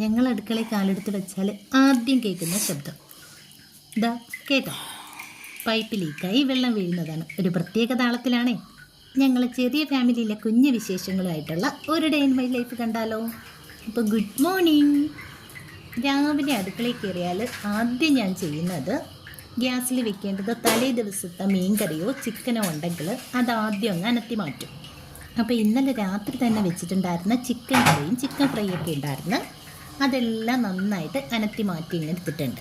ഞങ്ങൾ അടുക്കളയിൽ കാലെടുത്ത് വെച്ചാൽ ആദ്യം കേൾക്കുന്ന ശബ്ദം. ഇതാ കേട്ടോ. പൈപ്പ് ലീക്കായി വെള്ളം വീഴുന്നതാണ്. ഒരു പ്രത്യേക താളത്തിലാണേ. ഞങ്ങൾ ചെറിയ ഫാമിലിയിലെ കുഞ്ഞു വിശേഷങ്ങളുമായിട്ടുള്ള ഒരു ഡേ ഇൻ മൈ ലൈഫ് കണ്ടാലോ? അപ്പോൾ ഗുഡ് മോർണിംഗ് രാവിലെ അടുക്കളയിൽ കയറിയാൽ ആദ്യം ഞാൻ ചെയ്യുന്നത് ഗ്യാസിൽ വെക്കേണ്ടത് തലേ ദിവസത്തെ മീൻകറിയോ ചിക്കനോ ഉണ്ടെങ്കിൽ അതാദ്യം അങ്ങ് അനത്തി മാറ്റും. അപ്പോൾ ഇന്നലെ രാത്രി തന്നെ വെച്ചിട്ടുണ്ടായിരുന്ന ചിക്കൻ കറിയും ചിക്കൻ ഫ്രൈ ഒക്കെ ഉണ്ടായിരുന്നു അതെല്ലാം നന്നായിട്ട് അനത്തി മാറ്റി ഇങ്ങനെ എടുത്തിട്ടുണ്ട്.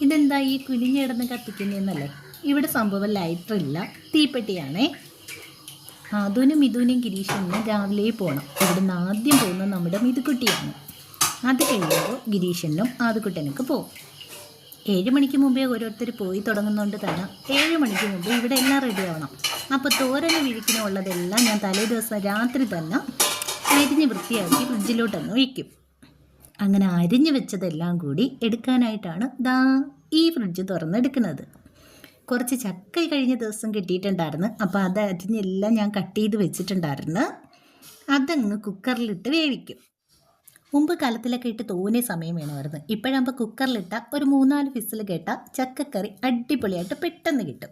ഇതെന്താ ഈ കുനിഞ്ഞിടന്ന് കത്തിക്കുന്നതെന്നല്ലേ? ഇവിടെ സംഭവം ലൈറ്റർ ഇല്ല. തീപ്പെട്ടിയാണേ. അതുനും മിഥുനും ഗിരീഷനും രാവിലെ പോകണം ഇവിടുന്ന് ആദ്യം പോകുന്നത് നമ്മുടെ മിതുക്കുട്ടിയാണ് അത് കഴിയുമ്പോൾ ഗിരീഷനും ആദ്യക്കുട്ടനൊക്കെ പോകും. ഏഴ് മണിക്ക് മുമ്പേ ഓരോരുത്തർ പോയി തുടങ്ങുന്നതുകൊണ്ട് തന്നെ ഏഴ് മണിക്ക് മുമ്പ് ഇവിടെ എല്ലാം റെഡി ആവണം. അപ്പോൾ തോരന് വിഴിക്കിനുള്ളതെല്ലാം ഞാൻ തലേ ദിവസം രാത്രി തന്നെ എരിഞ്ഞ് വൃത്തിയാക്കി ഫ്രിഡ്ജിലോട്ടങ്ങ് വയ്ക്കും. അങ്ങനെ അരിഞ്ഞു വെച്ചതെല്ലാം കൂടി എടുക്കാനായിട്ടാണ് ദാ ഈ ഫ്രിഡ്ജ് തുറന്നെടുക്കുന്നത്. കുറച്ച് ചക്ക കഴിഞ്ഞ ദിവസം കിട്ടിയിട്ടുണ്ടായിരുന്നു. അപ്പോൾ അത് അരിഞ്ഞെല്ലാം ഞാൻ കട്ട് ചെയ്ത് വെച്ചിട്ടുണ്ടായിരുന്നു. അതങ്ങ് കുക്കറിലിട്ട് വേവിക്കും. മുമ്പ് കാലത്തിലൊക്കെ ഇട്ട് തോന്നിയ സമയം വേണമായിരുന്നു. ഇപ്പോഴാകുമ്പോൾ കുക്കറിലിട്ട ഒരു മൂന്നാൽ ഫിസിൽ കേട്ട ചക്കക്കറി അടിപൊളിയായിട്ട് പെട്ടെന്ന് കിട്ടും.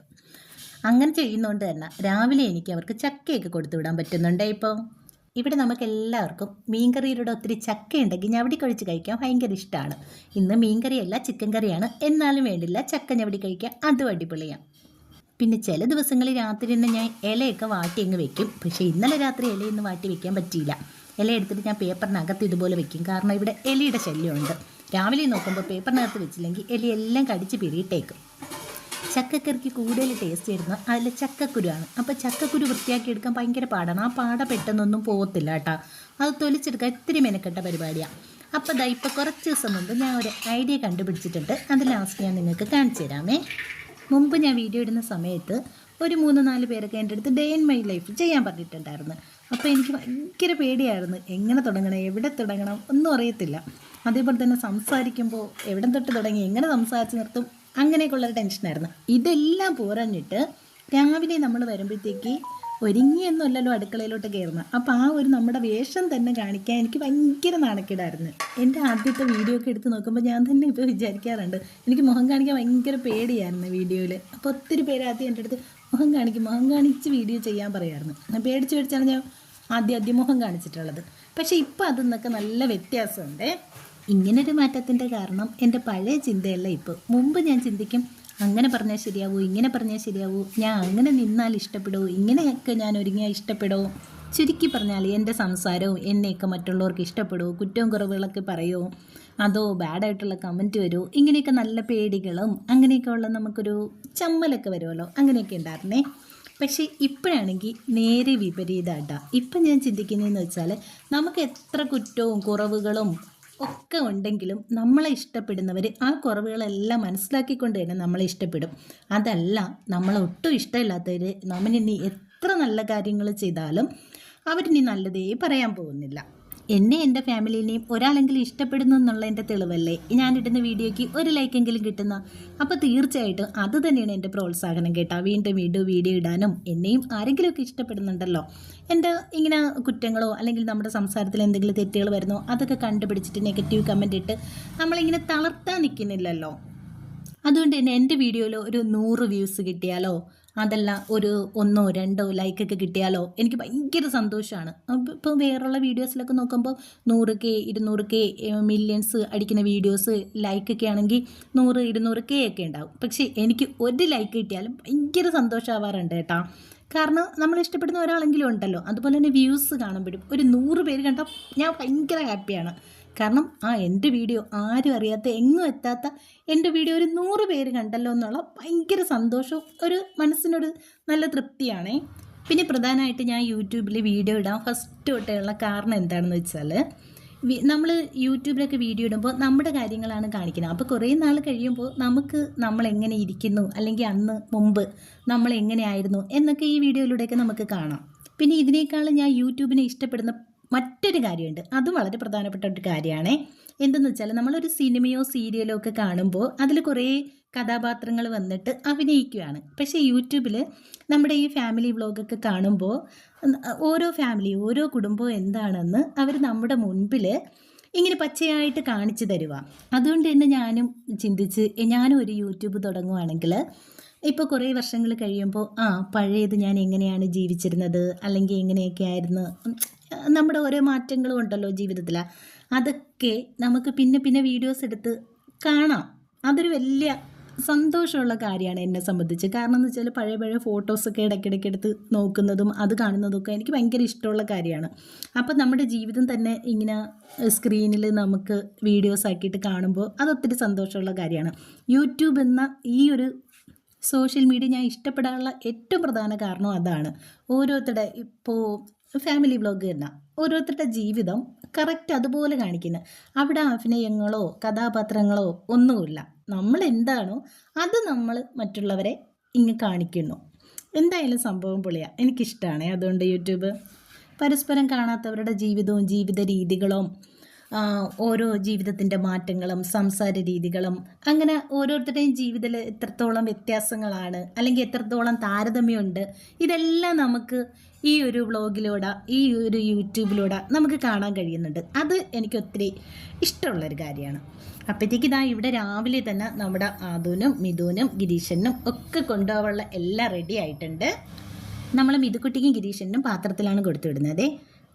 അങ്ങനെ ചെയ്യുന്നതുകൊണ്ട് തന്നെ രാവിലെ എനിക്ക് അവർക്ക് ചക്കയൊക്കെ കൊടുത്തു വിടാൻ പറ്റുന്നുണ്ടേ ഇപ്പോൾ ഇവിടെ നമുക്ക് എല്ലാവർക്കും മീൻകറിയിലൂടെ ഒത്തിരി ചക്ക ഉണ്ടെങ്കിൽ ഞവടി കഴിച്ച് കഴിക്കാൻ ഭയങ്കര ഇഷ്ടമാണ്. ഇന്ന് മീൻകറിയല്ല ചിക്കൻ കറിയാണ്. എന്നാലും വേണ്ടില്ല ചക്ക ഞവടി കഴിക്കാൻ അതും അടിപൊളിയാണ് പിന്നെ ചില ദിവസങ്ങളിൽ രാത്രി തന്നെ ഞാൻ ഇലയൊക്കെ വാട്ടി അങ്ങ് വെക്കും. പക്ഷേ ഇന്നലെ രാത്രി ഇലയൊന്നും വാട്ടി വെക്കാൻ പറ്റിയില്ല. ഇല എടുത്തിട്ട് ഞാൻ പേപ്പറിനകത്ത് ഇതുപോലെ വെക്കും. കാരണം ഇവിടെ എലിയുടെ ശല്യമുണ്ട്. രാവിലെ നോക്കുമ്പോൾ പേപ്പറിനകത്ത് വെച്ചില്ലെങ്കിൽ എലി എല്ലാം കടിച്ച് പിരിയിട്ടേക്കും. ചക്കക്കറിക്ക് കൂടുതൽ ടേസ്റ്റ് വരുന്നത് അതിൽ ചക്കക്കുരുവാണ്. അപ്പോൾ ചക്കക്കുരു വൃത്തിയാക്കി എടുക്കാൻ ഭയങ്കര പാടാണ്. ആ പാട പെട്ടെന്നൊന്നും പോകത്തില്ല കേട്ടോ. അത് തൊലിച്ചെടുക്കാൻ ഇത്തിരി മെനക്കെട്ട പരിപാടിയാണ് അപ്പോൾ ദാ ഇപ്പോൾ കുറച്ച് ദിവസം മുമ്പ് ഞാൻ ഒരു ഐഡിയ കണ്ടുപിടിച്ചിട്ടുണ്ട്. അത് ലാസ്റ്റ് ഞാൻ നിങ്ങൾക്ക് കാണിച്ചു തരാമേ. മുമ്പ് ഞാൻ വീഡിയോ ഇടുന്ന സമയത്ത് ഒരു മൂന്ന് നാല് പേരൊക്കെ എന്റെ അടുത്ത് ഡേ ഇൻ മൈ ലൈഫ് ചെയ്യാൻ പറഞ്ഞിട്ടുണ്ടായിരുന്നു. അപ്പോൾ എനിക്ക് ഭയങ്കര പേടിയായിരുന്നു. എങ്ങനെ തുടങ്ങണം എവിടെ തുടങ്ങണം ഒന്നും അറിയത്തില്ല. അതേപോലെ തന്നെ സംസാരിക്കുമ്പോൾ എവിടെ തൊട്ട് തുടങ്ങി എങ്ങനെ സംസാരിച്ച് നിർത്തും അങ്ങനെയൊക്കെയുള്ളൊരു ടെൻഷനായിരുന്നു ഇതെല്ലാം പോരഞ്ഞിട്ട് രാവിലെ നമ്മൾ വരുമ്പോഴത്തേക്ക് ഒരുങ്ങിയൊന്നുമല്ലല്ലോ അടുക്കളയിലോട്ട് കയറുന്നത് അപ്പോൾ ആ ഒരു നമ്മുടെ വേഷം തന്നെ കാണിക്കാൻ എനിക്ക് ഭയങ്കര നാണക്കേടായിരുന്നു. എന്റെ ആദ്യത്തെ വീഡിയോ ഒക്കെ എടുത്ത് നോക്കുമ്പോൾ ഞാൻ തന്നെ ഇപ്പോൾ വിചാരിക്കാറുണ്ട്. എനിക്ക് മുഖം കാണിക്കാൻ ഭയങ്കര പേടിയായിരുന്നു വീഡിയോയിൽ അപ്പോൾ ഒത്തിരി പേര് ആദ്യം എന്റെ അടുത്ത് മുഖം കാണിക്കും മുഖം കാണിച്ച് വീഡിയോ ചെയ്യാൻ പറയായിരുന്നു. ഞാൻ പേടിച്ച് പേടിച്ചാണ് ഞാൻ ആദ്യം ആദ്യം മുഖം കാണിച്ചിട്ടുള്ളത്. പക്ഷേ ഇപ്പോൾ അതിൽ നിന്നൊക്കെ നല്ല വ്യത്യാസമുണ്ട്. ഇങ്ങനൊരു മാറ്റത്തിന്റെ കാരണം എന്റെ പഴയ ചിന്തയല്ല ഇപ്പോൾ മുമ്പ് ഞാൻ ചിന്തിക്കും അങ്ങനെ പറഞ്ഞാൽ ശരിയാവൂ? ഇങ്ങനെ പറഞ്ഞാൽ ശരിയാവൂ? ഞാൻ അങ്ങനെ നിന്നാൽ ഇഷ്ടപ്പെടുമോ ഇങ്ങനെയൊക്കെ ഞാൻ ഒരുങ്ങിയാൽ ഇഷ്ടപ്പെടുമോ ചുരുക്കി പറഞ്ഞാൽ എന്റെ സംസാരവും എന്നെയൊക്കെ മറ്റുള്ളവർക്ക് ഇഷ്ടപ്പെടുമോ കുറ്റവും കുറവുകളൊക്കെ പറയുമോ അതോ ബാഡായിട്ടുള്ള കമന്റ് വരുമോ ഇങ്ങനെയൊക്കെ നല്ല പേടികളും അങ്ങനെയൊക്കെ ഉള്ള നമുക്കൊരു ചമ്മലൊക്കെ വരുമല്ലോ അങ്ങനെയൊക്കെ ഉണ്ടായിരുന്നേ. പക്ഷേ ഇപ്പോഴാണെങ്കിൽ നേരെ വിപരീതമായിട്ടാ ഇപ്പം ഞാൻ ചിന്തിക്കുന്നതെന്ന് വെച്ചാൽ നമുക്ക് എത്ര കുറ്റവും കുറവുകളും ഒക്കെ ഉണ്ടെങ്കിലും നമ്മളെ ഇഷ്ടപ്പെടുന്നവർ ആ കുറവുകളെല്ലാം മനസ്സിലാക്കിക്കൊണ്ട് തന്നെ നമ്മളെ ഇഷ്ടപ്പെടും. അതല്ല നമ്മളെ ഒട്ടും ഇഷ്ടമില്ലാത്തവർ നമ്മളിനി എത്ര നല്ല കാര്യങ്ങൾ ചെയ്താലും അവരിനി നല്ലതേ പറയാൻ പോകുന്നില്ല. എന്നെ എന്റെ ഫാമിലിനെയും ഒരാളെങ്കിലും ഇഷ്ടപ്പെടുന്നു എന്നുള്ള എന്റെ തെളിവല്ലേ? ഞാനിടുന്ന വീഡിയോയ്ക്ക് ഒരു ലൈക്കെങ്കിലും കിട്ടുന്ന? അപ്പോൾ തീർച്ചയായിട്ടും അത് തന്നെയാണ് എന്റെ പ്രോത്സാഹനം കേട്ടോ. വീണ്ടും വീണ്ടും വീഡിയോ ഇടാനും എന്നെയും ആരെങ്കിലുമൊക്കെ ഇഷ്ടപ്പെടുന്നുണ്ടല്ലോ. എന്റെ ഇങ്ങനെ കുറ്റങ്ങളോ അല്ലെങ്കിൽ നമ്മുടെ സംസാരത്തിൽ എന്തെങ്കിലും തെറ്റുകൾ വരുന്നോ അതൊക്കെ കണ്ടുപിടിച്ചിട്ട് നെഗറ്റീവ് കമന്റ് ഇട്ട് നമ്മളിങ്ങനെ തളർത്താൻ നിൽക്കുന്നില്ലല്ലോ. അതുകൊണ്ട് തന്നെ എന്റെ വീഡിയോയിൽ ഒരു നൂറ് വ്യൂസ് കിട്ടിയാലോ? അതല്ല ഒരു ഒന്നോ രണ്ടോ ലൈക്കൊക്കെ കിട്ടിയാലോ? എനിക്ക് ഭയങ്കര സന്തോഷമാണ് ഇപ്പോൾ വേറെയുള്ള വീഡിയോസിലൊക്കെ നോക്കുമ്പോൾ നൂറ് കെ ഇരുന്നൂറ് കെ മില്യൺസ് അടിക്കുന്ന വീഡിയോസ് ലൈക്കൊക്കെ ആണെങ്കിൽ നൂറ് ഇരുന്നൂറ് കെ ഒക്കെ ഉണ്ടാവും പക്ഷേ എനിക്ക് ഒരു ലൈക്ക് കിട്ടിയാലും ഭയങ്കര സന്തോഷമാവാറുണ്ട് കേട്ടോ. കാരണം നമ്മൾ ഇഷ്ടപ്പെടുന്ന ഒരാളെങ്കിലും ഉണ്ടല്ലോ. അതുപോലെ തന്നെ വ്യൂസ് കാണുമ്പോഴും ഒരു നൂറ് പേര് കണ്ടാൽ ഞാൻ ഭയങ്കര ഹാപ്പിയാണ് കാരണം ആ എന്റെ വീഡിയോ ആരും അറിയാത്ത എങ്ങും എത്താത്ത എന്റെ വീഡിയോ ഒരു നൂറ് പേര് കണ്ടല്ലോ എന്നുള്ള ഭയങ്കര സന്തോഷവും ഒരു മനസ്സിനൊരു നല്ല തൃപ്തിയാണേ. പിന്നെ പ്രധാനമായിട്ട് ഞാൻ യൂട്യൂബിൽ വീഡിയോ ഇടാൻ ഫസ്റ്റ് തൊട്ടേയുള്ള കാരണം എന്താണെന്ന് വെച്ചാൽ നമ്മൾ യൂട്യൂബിലൊക്കെ വീഡിയോ ഇടുമ്പോൾ നമ്മുടെ കാര്യങ്ങളാണ് കാണിക്കുന്നത്. അപ്പോൾ കുറേ നാൾ കഴിയുമ്പോൾ നമുക്ക് നമ്മൾ എങ്ങനെ ഇരിക്കുന്നു അല്ലെങ്കിൽ അന്ന് മുമ്പ് നമ്മൾ എങ്ങനെയായിരുന്നു എന്നൊക്കെ ഈ വീഡിയോയിലൂടെയൊക്കെ നമുക്ക് കാണാം. പിന്നെ ഇതിനേക്കാളും ഞാൻ യൂട്യൂബിനെ ഇഷ്ടപ്പെടുന്ന മറ്റൊരു കാര്യമുണ്ട്. അതും വളരെ പ്രധാനപ്പെട്ട ഒരു കാര്യമാണ്. എന്തെന്ന് വെച്ചാൽ നമ്മളൊരു സിനിമയോ സീരിയലോ ഒക്കെ കാണുമ്പോൾ അതിൽ കുറേ കഥാപാത്രങ്ങൾ വന്നിട്ട് അഭിനയിക്കുകയാണ് പക്ഷേ യൂട്യൂബിൽ നമ്മുടെ ഈ ഫാമിലി വ്ളോഗൊക്കെ കാണുമ്പോൾ ഓരോ ഫാമിലി ഓരോ കുടുംബവും എന്താണെന്ന് അവർ നമ്മുടെ മുൻപിൽ ഇങ്ങനെ പച്ചയായിട്ട് കാണിച്ചു തരുക അതുകൊണ്ട് തന്നെ ഞാനും ചിന്തിച്ച് ഞാനും ഒരു യൂട്യൂബ് തുടങ്ങുവാണെങ്കിൽ ഇപ്പോൾ കുറേ വർഷങ്ങൾ കഴിയുമ്പോൾ ആ പഴയത് ഞാൻ എങ്ങനെയാണ് ജീവിച്ചിരുന്നത്? അല്ലെങ്കിൽ എങ്ങനെയൊക്കെ ആയിരുന്നു നമ്മുടെ ഓരോ മാറ്റങ്ങളും ഉണ്ടല്ലോ ജീവിതത്തിൽ അതൊക്കെ നമുക്ക് പിന്നെ പിന്നെ വീഡിയോസ് എടുത്ത് കാണാം. അതൊരു വലിയ സന്തോഷമുള്ള കാര്യമാണ് എന്നെ സംബന്ധിച്ച്. കാരണം എന്ന് വെച്ചാൽ പഴയ പഴയ ഫോട്ടോസൊക്കെ ഇടയ്ക്കിടയ്ക്ക് എടുത്ത് നോക്കുന്നതും അത് കാണുന്നതൊക്കെ എനിക്ക് ഭയങ്കര ഇഷ്ടമുള്ള കാര്യമാണ്. അപ്പം നമ്മുടെ ജീവിതം തന്നെ ഇങ്ങനെ സ്ക്രീനിൽ നമുക്ക് വീഡിയോസ് ആക്കിയിട്ട് കാണുമ്പോൾ അതൊത്തിരി സന്തോഷമുള്ള കാര്യമാണ്. യൂട്യൂബ് എന്ന ഈ ഒരു സോഷ്യൽ മീഡിയ ഞാൻ ഇഷ്ടപ്പെടാനുള്ള ഏറ്റവും പ്രധാന കാരണം അതാണ്. ഓരോരുത്തരുടെ ഇപ്പോൾ ഫാമിലി വ്ലോഗ് തന്നെ ഓരോരുത്തരുടെ ജീവിതം കറക്റ്റ് അതുപോലെ കാണിക്കുന്നത് അവിടെ അഭിനയങ്ങളോ കഥാപാത്രങ്ങളോ ഒന്നുമില്ല. നമ്മൾ എന്താണോ അത് നമ്മൾ മറ്റുള്ളവരെ ഇങ്ങ് കാണിക്കുന്നു. എന്തായാലും സംഭവം പൊളിയാണ് എനിക്കിഷ്ടമാണ് അതുകൊണ്ട് യൂട്യൂബ് പരസ്പരം കാണാത്തവരുടെ ജീവിതവും ജീവിത രീതികളും ഓരോ ജീവിതത്തിന്റെ മാറ്റങ്ങളും സംസാര രീതികളും അങ്ങനെ ഓരോരുത്തരുടെയും ജീവിതത്തിൽ എത്രത്തോളം വ്യത്യാസങ്ങളാണ് അല്ലെങ്കിൽ എത്രത്തോളം താരതമ്യമുണ്ട് ഇതെല്ലാം നമുക്ക് ഈ ഒരു വ്ളോഗിലൂടെ ഈ ഒരു യൂട്യൂബിലൂടെ നമുക്ക് കാണാൻ കഴിയുന്നുണ്ട്. അത് എനിക്ക് ഒത്തിരി ഇഷ്ടമുള്ളൊരു കാര്യമാണ്. അപ്പോഴത്തേക്ക് ഇതാ ഇവിടെ രാവിലെ തന്നെ നമ്മുടെ ആദൂനും മിഥുനും ഗിരീശനും ഒക്കെ കൊണ്ടുപോകാനുള്ള എല്ലാം റെഡി ആയിട്ടുണ്ട്. നമ്മൾ മിതുക്കുട്ടിക്കും ഗിരീശനും പാത്രത്തിലാണ് കൊടുത്തു വിടുന്നത്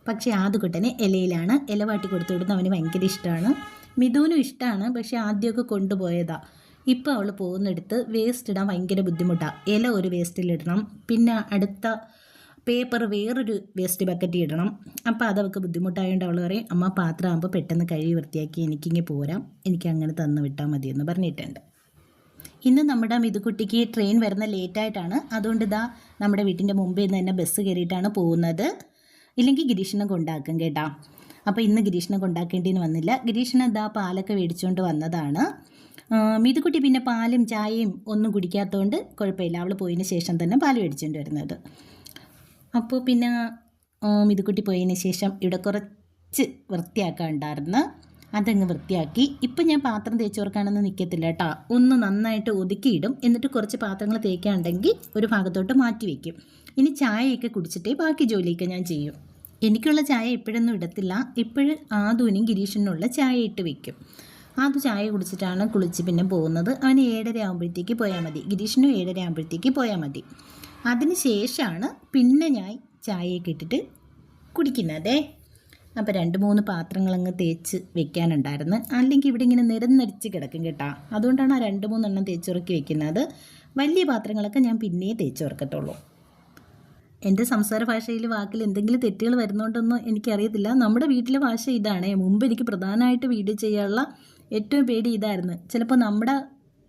പക്ഷേ ആദ്യക്കുട്ടന് ഇലയിലാണ് ഇല വാട്ടി കൊടുത്തു വിടുന്നത്. അവന് ഭയങ്കര ഇഷ്ടമാണ് മിഥുനും ഇഷ്ടമാണ് പക്ഷേ ആദ്യമൊക്കെ കൊണ്ടുപോയതാ. ഇപ്പോൾ അവൾ പോകുന്നിടത്ത് വേസ്റ്റ് ഇടാൻ ഭയങ്കര ബുദ്ധിമുട്ടാണ് ഇല ഒരു വേസ്റ്റിലിടണം പിന്നെ അടുത്ത പേപ്പർ വേറൊരു വേസ്റ്റ് ബക്കറ്റിൽ ഇടണം. അപ്പോൾ അതവൾക്ക് ബുദ്ധിമുട്ടായതുകൊണ്ട് അവൾ പറയും അമ്മ പാത്രം ആകുമ്പോൾ പെട്ടെന്ന് കഴുകി വൃത്തിയാക്കി എനിക്കിങ്ങനെ പോരാം. എനിക്ക് അങ്ങനെ തന്നു വിട്ടാൽ മതിയെന്ന് പറഞ്ഞിട്ടുണ്ട്. ഇന്ന് നമ്മുടെ മിതുകുട്ടിക്ക് ട്രെയിൻ വരുന്ന ലേറ്റായിട്ടാണ്. അതുകൊണ്ട് ഇതാ നമ്മുടെ വീട്ടിന്റെ മുമ്പിൽ നിന്ന് തന്നെ ബസ് കയറിയിട്ടാണ് പോകുന്നത്. ഇല്ലെങ്കിൽ ഗിരീഷിനെ കൊണ്ടാക്കും കേട്ടാ. അപ്പോൾ ഇന്ന് ഗിരീഷിനെ കൊണ്ടാക്കേണ്ടിന്ന് വന്നില്ല. ഗിരീഷിന് ഇതാ പാലൊക്കെ മേടിച്ചുകൊണ്ട് വന്നതാണ്. മിതുക്കുട്ടി പിന്നെ പാലും ചായയും ഒന്നും കുടിക്കാത്തതുകൊണ്ട് കുഴപ്പമില്ല. അവൾ പോയതിന് ശേഷം തന്നെ പാൽ മേടിച്ചുകൊണ്ട് വരുന്നത്. അപ്പോൾ പിന്നെ മിതുകുട്ടി പോയതിന് ശേഷം ഇവിടെ കുറച്ച് വൃത്തിയാക്കാനുണ്ടായിരുന്നു അതങ്ങ് വൃത്തിയാക്കി. ഇപ്പം ഞാൻ പാത്രം തേച്ചോർക്കാനൊന്നും നിൽക്കത്തില്ല കേട്ടോ. ഒന്ന് നന്നായിട്ട് ഒതുക്കിയിടും. എന്നിട്ട് കുറച്ച് പാത്രങ്ങൾ തേക്കാണ്ടെങ്കിൽ ഒരു ഭാഗത്തോട്ട് മാറ്റി വയ്ക്കും ഇനി ചായയൊക്കെ കുടിച്ചിട്ടേ ബാക്കി ജോലിയൊക്കെ ഞാൻ ചെയ്യും. എനിക്കുള്ള ചായ ഇപ്പോഴൊന്നും ഇടത്തില്ല. ഇപ്പോഴും ആദുവിനും ഗിരീഷിനുള്ള ചായ ഇട്ട് വെക്കും. ആദു ചായ കുടിച്ചിട്ടാണ് കുളിച്ച് പിന്നെ പോകുന്നത്. അവന് ഏഴര ആകുമ്പോഴത്തേക്ക് പോയാൽ മതി. ഗിരീഷിനും ഏഴര ആകുമ്പോഴത്തേക്ക് പോയാൽ മതി. അതിന് ശേഷമാണ് പിന്നെ ഞാൻ ചായയൊക്കെ ഇട്ടിട്ട് കുടിക്കുന്നതേ. അപ്പോൾ രണ്ട് മൂന്ന് പാത്രങ്ങളങ്ങ് തേച്ച് വെക്കാനുണ്ടായിരുന്നു. അല്ലെങ്കിൽ ഇവിടെ ഇങ്ങനെ നിരന്നടിച്ച് കിടക്കും കേട്ടോ. അതുകൊണ്ടാണ് ആ രണ്ട് മൂന്നെണ്ണം തേച്ചുറക്കി വെക്കുന്നത്. വലിയ പാത്രങ്ങളൊക്കെ ഞാൻ പിന്നെയേ തേച്ചുറക്കത്തുള്ളൂ. എന്റെ സംസാര ഭാഷയിൽ വാക്കിൽ എന്തെങ്കിലും തെറ്റുകൾ വരുന്നുണ്ടെന്നോ എനിക്കറിയത്തില്ല. നമ്മുടെ വീട്ടിലെ ഭാഷ ഇതാണ്. മുമ്പ് എനിക്ക് പ്രധാനമായിട്ട് വീഡിയോ ചെയ്യാനുള്ള ഏറ്റവും പേടി ഇതായിരുന്നു. ചിലപ്പോൾ നമ്മുടെ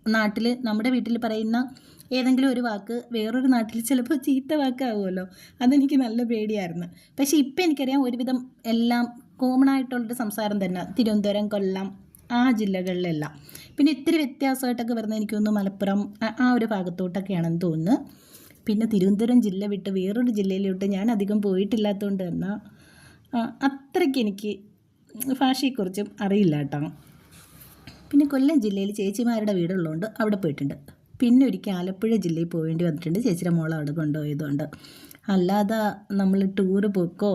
നാട്ടിൽ നമ്മുടെ വീട്ടിൽ പറയുന്ന ഏതെങ്കിലും ഒരു വാക്ക് വേറൊരു നാട്ടിൽ ചിലപ്പോൾ ചീത്ത വാക്കാവുമല്ലോ. അതെനിക്ക് നല്ല പേടിയായിരുന്നു. പക്ഷേ ഇപ്പം എനിക്കറിയാം ഒരുവിധം എല്ലാം കോമൺ ആയിട്ടുള്ളൊരു സംസാരം തന്നെ. തിരുവനന്തപുരം കൊല്ലം ആ ജില്ലകളിലെല്ലാം. പിന്നെ ഇത്തിരി വ്യത്യാസമായിട്ടൊക്കെ വരുന്നത് എനിക്കൊന്ന് മലപ്പുറം ആ- ഒരു ഭാഗത്തോട്ടൊക്കെയാണെന്ന് തോന്നുന്നു. പിന്നെ തിരുവനന്തപുരം ജില്ല വിട്ട് വേറൊരു ജില്ലയിലോട്ട് ഞാൻ അധികം പോയിട്ടില്ലാത്തതുകൊണ്ട് തന്നെ അത്രയ്ക്ക് എനിക്ക് ഭാഷയെക്കുറിച്ചും അറിയില്ല കേട്ടോ. പിന്നെ കൊല്ലം ജില്ലയിൽ ചേച്ചിമാരുടെ വീടുള്ളതുകൊണ്ട് അവിടെ പോയിട്ടുണ്ട്. പിന്നെ ഒരിക്കൽ ആലപ്പുഴ ജില്ലയിൽ പോകേണ്ടി വന്നിട്ടുണ്ട്. ചേച്ചിയുടെ മോളെ അവിടെ കൊണ്ടുപോയതുകൊണ്ട്. അല്ലാതെ നമ്മൾ ടൂറ് പോക്കോ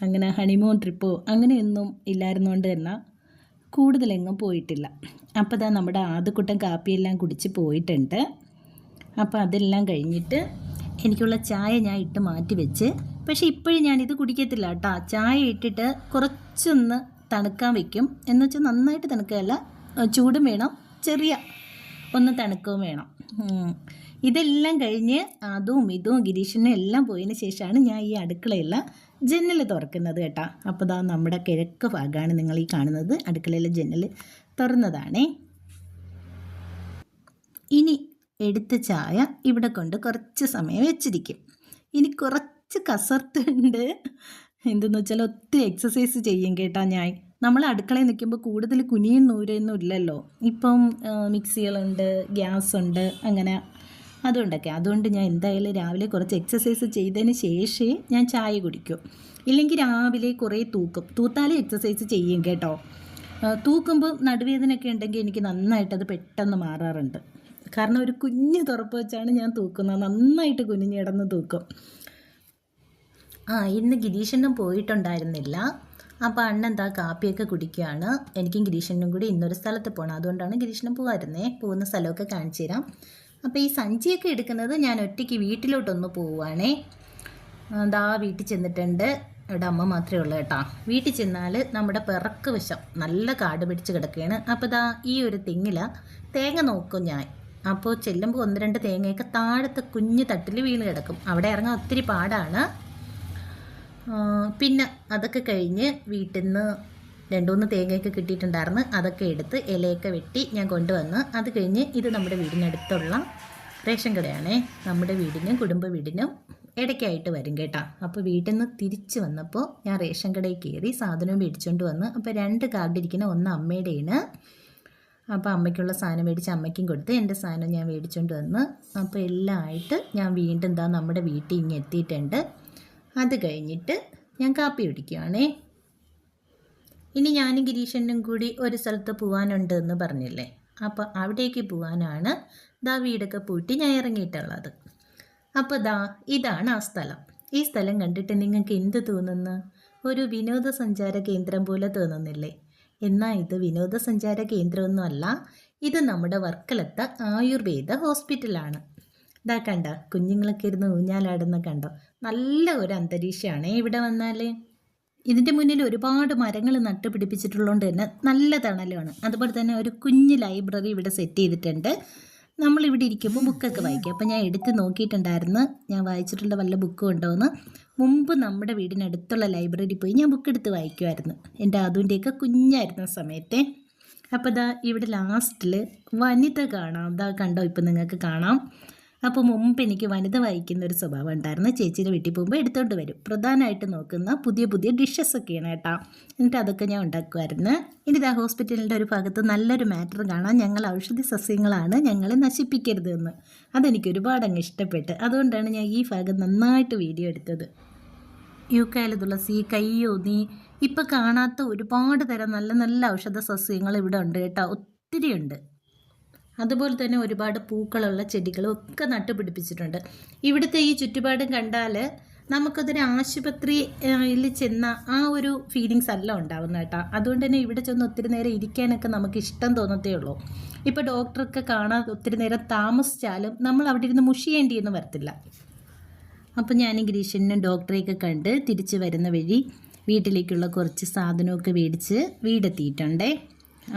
അങ്ങനെ ഹണിമൂൺ ട്രിപ്പോ അങ്ങനെയൊന്നും ഇല്ലായിരുന്നുകൊണ്ട് തന്നെ കൂടുതലെങ്ങും പോയിട്ടില്ല. അപ്പോൾ ഇതാ നമ്മുടെ ആദ്യക്കുട്ടൻ കാപ്പിയെല്ലാം കുടിച്ച് പോയിട്ടുണ്ട്. അപ്പോൾ അതെല്ലാം കഴിഞ്ഞിട്ട് എനിക്കുള്ള ചായ ഞാൻ ഇട്ട് മാറ്റി വെച്ച്. പക്ഷേ ഇപ്പോഴും ഞാനിത് കുടിക്കത്തില്ല കേട്ടോ. ചായ ഇട്ടിട്ട് കുറച്ചൊന്ന് തണുക്കാൻ വെക്കും. എന്ന് വെച്ചാൽ നന്നായിട്ട് തണുക്കുകയല്ല ചൂടും വേണം ചെറിയ ഒന്ന് തണുക്കവും വേണം. ഇതെല്ലാം കഴിഞ്ഞ് അതും ഇതും ഗിരീഷിനും എല്ലാം പോയതിന് ശേഷമാണ് ഞാൻ ഈ അടുക്കളയിലെ ജനൽ തുറക്കുന്നത് കേട്ടോ. അപ്പോൾ ദാ നമ്മുടെ കിഴക്ക് ഭാഗമാണ് നിങ്ങൾ ഈ കാണുന്നത്. അടുക്കളയിലെ ജനൽ തുറന്നതാണേ. ഇനി എടുത്ത ചായ ഇവിടെ കൊണ്ട് കുറച്ച് സമയം വെച്ചിരിക്കും. ഇനി കുറച്ച് കസർത്തുണ്ട്. എന്തെന്ന് വെച്ചാൽ ഒത്തിരി എക്സസൈസ് ചെയ്യും കേട്ടാ ഞാൻ. നമ്മൾ അടുക്കളയിൽ നിൽക്കുമ്പോൾ കൂടുതൽ കുനിയും നൂരൊന്നും ഇല്ലല്ലോ. ഇപ്പം മിക്സികളുണ്ട് ഗ്യാസ് ഉണ്ട് അങ്ങനെ അതുകൊണ്ടൊക്കെ. അതുകൊണ്ട് ഞാൻ എന്തായാലും രാവിലെ കുറച്ച് എക്സസൈസ് ചെയ്തതിന് ശേഷമേ ഞാൻ ചായ കുടിക്കൂ. ഇല്ലെങ്കിൽ രാവിലെ കുറേ തൂക്കും. തൂത്താലേ എക്സസൈസ് ചെയ്യും കേട്ടോ. തൂക്കുമ്പോൾ നടുവേദനയൊക്കെ ഉണ്ടെങ്കിൽ എനിക്ക് നന്നായിട്ട് അത് പെട്ടെന്ന് മാറാറുണ്ട്. കാരണം ഒരു കുഞ്ഞ് തുറപ്പ് വെച്ചാണ് ഞാൻ തൂക്കുന്നത്. നന്നായിട്ട് കുനിഞ്ഞിടന്ന് തൂക്കും. ആ ഇന്ന് ഗിരീഷനും പോയിട്ടുണ്ടായിരുന്നില്ല. അപ്പോൾ അണ്ണൻ എന്താ കാപ്പിയൊക്കെ കുടിക്കുകയാണ്. എനിക്കും ഗിരീഷനും കൂടി ഇന്നൊരു സ്ഥലത്ത് പോകണം അതുകൊണ്ടാണ് ഗിരീഷനും പോകാറുന്നേ പോകുന്ന സ്ഥലമൊക്കെ കാണിച്ചു തരാം. അപ്പോൾ ഈ സഞ്ചിയൊക്കെ എടുക്കുന്നത് ഞാൻ ഒറ്റയ്ക്ക് വീട്ടിലോട്ടൊന്ന് പോവുകയാണേ. ദാ വീട്ടിൽ ചെന്നിട്ടുണ്ട്. ഇവിടെ അമ്മ മാത്രമേ ഉള്ളൂ കേട്ടോ. വീട്ടിൽ ചെന്നാൽ നമ്മുടെ പിറക്ക് വശം നല്ല കാട് പിടിച്ച് കിടക്കുകയാണ്. അപ്പോൾ ദാ ഈ ഒരു തെങ്ങില തേങ്ങ നോക്കും ഞാൻ. അപ്പോൾ ചെല്ലുമ്പോൾ ഒന്ന് രണ്ട് തേങ്ങയൊക്കെ താഴത്തെ കുഞ്ഞു തട്ടിൽ വീണ് കിടക്കും. അവിടെ ഇറങ്ങാൻ ഒത്തിരി പാടാണ്. പിന്നെ അതൊക്കെ കഴിഞ്ഞ് വീട്ടിൽ നിന്ന് രണ്ടുമൂന്ന് തേങ്ങയൊക്കെ കിട്ടിയിട്ടുണ്ടായിരുന്നു. അതൊക്കെ എടുത്ത് ഇലയൊക്കെ വെട്ടി ഞാൻ കൊണ്ടുവന്ന് അത് കഴിഞ്ഞ് ഇത് നമ്മുടെ വീടിനടുത്തുള്ള റേഷൻ കടയാണേ. നമ്മുടെ വീടിനും കുടുംബ വീടിനും ഇടയ്ക്കായിട്ട് വരും കേട്ടോ. അപ്പോൾ വീട്ടിൽ നിന്ന് തിരിച്ചു വന്നപ്പോൾ ഞാൻ റേഷൻ കടയിൽ കയറി സാധനവും മേടിച്ചുകൊണ്ട് വന്ന് അപ്പോൾ രണ്ട് കാർഡിരിക്കുന്ന ഒന്ന് അമ്മയുടെയാണ്. അപ്പോൾ അമ്മയ്ക്കുള്ള സാധനം മേടിച്ച് അമ്മയ്ക്കും കൊടുത്ത് എന്റെ സാധനം ഞാൻ മേടിച്ചുകൊണ്ട് വന്ന് അപ്പോൾ എല്ലാം ആയിട്ട് ഞാൻ വീണ്ടും എന്താ നമ്മുടെ വീട്ടിൽ ഇങ്ങനെ എത്തിയിട്ടുണ്ട്. അത് കഴിഞ്ഞിട്ട് ഞാൻ കാപ്പി കുടിക്കുവാണേ. ഇനി ഞാനും ഗിരീഷനും കൂടി ഒരു സ്ഥലത്ത് പോകാനുണ്ട് എന്ന് പറഞ്ഞില്ലേ? അപ്പോൾ അവിടേക്ക് പോകാനാണ് ദാ വീടൊക്കെ പൂട്ടി ഞാൻ ഇറങ്ങിയിട്ടുള്ളത്. അപ്പോൾ ദാ ഇതാണ് ആ സ്ഥലം. ഈ സ്ഥലം കണ്ടിട്ട് നിങ്ങൾക്ക് എന്ത് തോന്നുന്നു? ഒരു വിനോദസഞ്ചാര കേന്ദ്രം പോലെ തോന്നുന്നില്ലേ? എന്നാൽ ഇത് വിനോദസഞ്ചാര കേന്ദ്രമൊന്നുമല്ല. ഇത് നമ്മുടെ വർക്കലത്തെ ആയുർവേദ ഹോസ്പിറ്റലാണ്. ഇതാ കണ്ട കുഞ്ഞുങ്ങളൊക്കെ ഇരുന്ന് ഊഞ്ഞാലാടുന്ന കണ്ടോ? നല്ല ഒരു അന്തരീക്ഷമാണ് ഇവിടെ വന്നാൽ ഇതിന്റെ മുന്നിൽ ഒരുപാട് മരങ്ങൾ നട്ടുപിടിപ്പിച്ചിട്ടുള്ളതുകൊണ്ട് തന്നെ നല്ല തണലുമാണ് അതുപോലെ തന്നെ ഒരു കുഞ്ഞ് ലൈബ്രറി ഇവിടെ സെറ്റ് ചെയ്തിട്ടുണ്ട്. നമ്മളിവിടെ ഇരിക്കുമ്പോൾ ബുക്കൊക്കെ വായിക്കും. അപ്പോൾ ഞാൻ എടുത്ത് നോക്കിയിട്ടുണ്ടായിരുന്നു. ഞാൻ വായിച്ചിട്ടുള്ള വല്ല ബുക്കും ഉണ്ടോ എന്ന് മുമ്പ് നമ്മുടെ വീടിനടുത്തുള്ള ലൈബ്രറിയിൽ പോയി ഞാൻ ബുക്ക് എടുത്ത് വായിക്കുമായിരുന്നു എന്റെ അതുന്റെയൊക്കെ കുഞ്ഞായിരുന്ന സമയത്തെ. അപ്പോൾ ഇതാ ഇവിടെ ലാസ്റ്റിൽ വനിത കാണാം. ഇതാ കണ്ടോ ഇപ്പം നിങ്ങൾക്ക് കാണാം. അപ്പോൾ മുമ്പ് എനിക്ക് വനിത വായിക്കുന്ന ഒരു സ്വഭാവം ഉണ്ടായിരുന്നു. ചേച്ചിയുടെ വീട്ടിൽ പോകുമ്പോൾ എടുത്തോണ്ട് വരും. പ്രധാനമായിട്ട് നോക്കുന്ന പുതിയ പുതിയ ഡിഷസ് ഒക്കെയാണ് കേട്ടോ. എന്നിട്ട് അതൊക്കെ ഞാൻ ഉണ്ടാക്കുമായിരുന്നു. ഇനി ഇതാ ഹോസ്പിറ്റലിന്റെ ഒരു ഭാഗത്ത് നല്ലൊരു മാറ്റർ കാണാൻ ഞങ്ങൾ ഔഷധി സസ്യങ്ങളാണ് ഞങ്ങളെ നശിപ്പിക്കരുത് എന്ന്. അതെനിക്ക് ഒരുപാട് അങ്ങ് ഇഷ്ടപ്പെട്ട്. അതുകൊണ്ടാണ് ഞാൻ ഈ ഭാഗം നന്നായിട്ട് വീഡിയോ എടുത്തത്. യൂക്കാല തുളസി കയ്യോന്നി ഇപ്പം കാണാത്ത ഒരുപാട് തരം നല്ല നല്ല ഔഷധ സസ്യങ്ങൾ ഇവിടെ ഉണ്ട് കേട്ടോ. ഒത്തിരി ഉണ്ട്. അതുപോലെ തന്നെ ഒരുപാട് പൂക്കളുള്ള ചെടികളും ഒക്കെ നട്ടുപിടിപ്പിച്ചിട്ടുണ്ട് ഇവിടുത്തെ ഈ ചുറ്റുപാടും കണ്ടാൽ നമുക്കതൊരു ആശുപത്രിയിൽ ചെന്ന ആ ഒരു ഫീലിങ്സ് അല്ല ഉണ്ടാവുന്ന കേട്ടോ. അതുകൊണ്ട് തന്നെ ഇവിടെ ചെന്ന് ഒത്തിരി നേരം ഇരിക്കാനൊക്കെ നമുക്ക് ഇഷ്ടം തോന്നത്തേ ഉള്ളൂ. ഇപ്പോൾ ഡോക്ടറൊക്കെ കാണാൻ ഒത്തിരി നേരം താമസിച്ചാലും നമ്മൾ അവിടെ ഇരുന്ന് മുഷിയേണ്ടിയെന്ന് വരത്തില്ല. അപ്പോൾ ഞാൻ ഗിരീഷനും ഡോക്ടറെയൊക്കെ കണ്ട് തിരിച്ച് വരുന്ന വഴി വീട്ടിലേക്കുള്ള കുറച്ച് സാധനമൊക്കെ മേടിച്ച് വീടെത്തിയിട്ടുണ്ടേ.